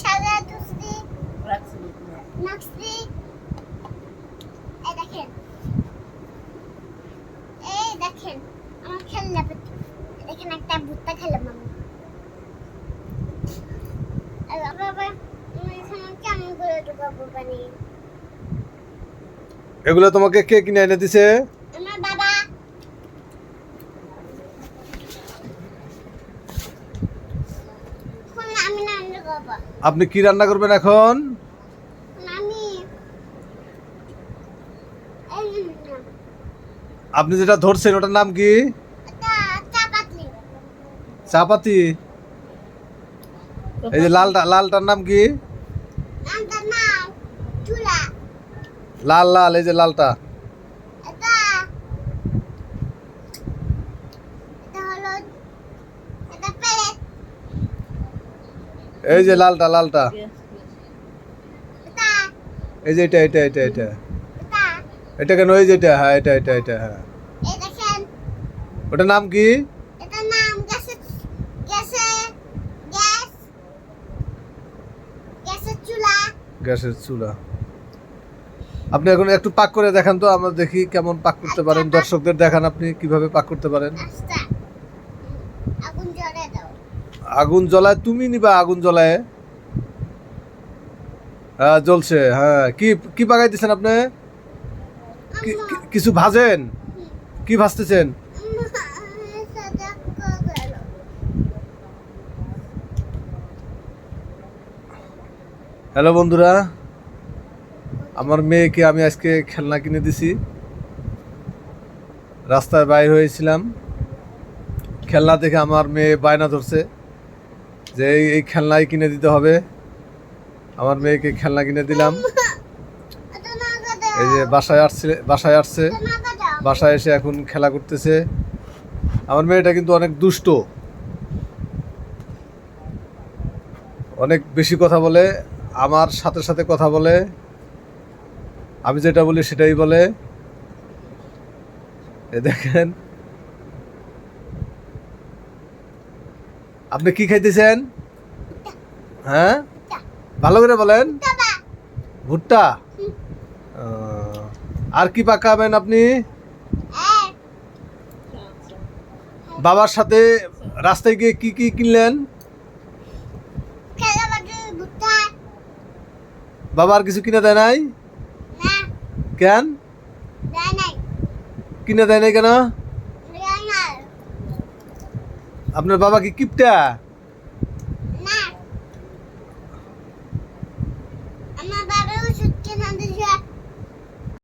সাদা দুসরি নাকসি এই দেখেন। এই দেখেন আমার খেলনা দেখেন একটা ভুট্টা খেলাম আমি। বাবা কেমন এগুলো তোমাকে কে কিনে এনে দিছে? আপনি কি রান্না করবেন এখন? আপনি যেটা ধরছেন ওটার নাম কি? চাপাতি। এই যে লালটা লালটার নাম কি? লাল লাল এই যে লালটা। এটা হলো এটা প্লেট এই যে লালটা লালটা। এই যে এটা এটা এটা এটা। এটা কেন? এই যে এটা হ্যাঁ এটা এটা এটা হ্যাঁ। ওটার নাম কি? গ্যাসের গ্যাসে গ্যাস গ্যাসের চুলা। আপনি এখন একটু পাক করে দেখান তো, আমরা দেখি কেমন পাক করতে পারেন। দর্শকদের দেখান আপনি কীভাবে পাক করতে পারেন। আগুন জ্বলায় তুমি নিবা আগুন জ্বলায়। হ্যাঁ জ্বলছে হ্যাঁ। কি কি দিচ্ছেন আপনি? কিছু ভাজেন? কি ভাজতেছেন? হ্যালো বন্ধুরা আমার মেয়েকে আমি আজকে খেলনা কিনে দিছি। রাস্তায় বাইর হয়েছিলাম। খেলনা দেখে আমার মেয়ে বায়না ধরছে। যে এই- খেলনাই কিনে দিতে হবে। আমার মেয়েকে খেলনা কিনে দিলাম। এই যে বাসায় আসছে বাসায় আসছে। বাসায় এসে এখন খেলা করতেছে। আমার মেয়েটা কিন্তু অনেক দুষ্ট। অনেক বেশি কথা বলে, আমার সাথে সাথে কথা বলে। আমি যেটা বলি সেটাই বলে। দেখেন আপনি কি খাইতেছেন? হ্যাঁ? ভালো করে বলেন। ভুট্টা? আর কি পাকাবেন আপনি? বাবার সাথে রাস্তায় গিয়ে কি কি কিনলেন? খেলা বাটি ভুট্টা বাবা আর কিছু কিনে দেয় নাই? কেন? কিনে দেয় নাই কেন? আপনার বাবা কি কিপটা?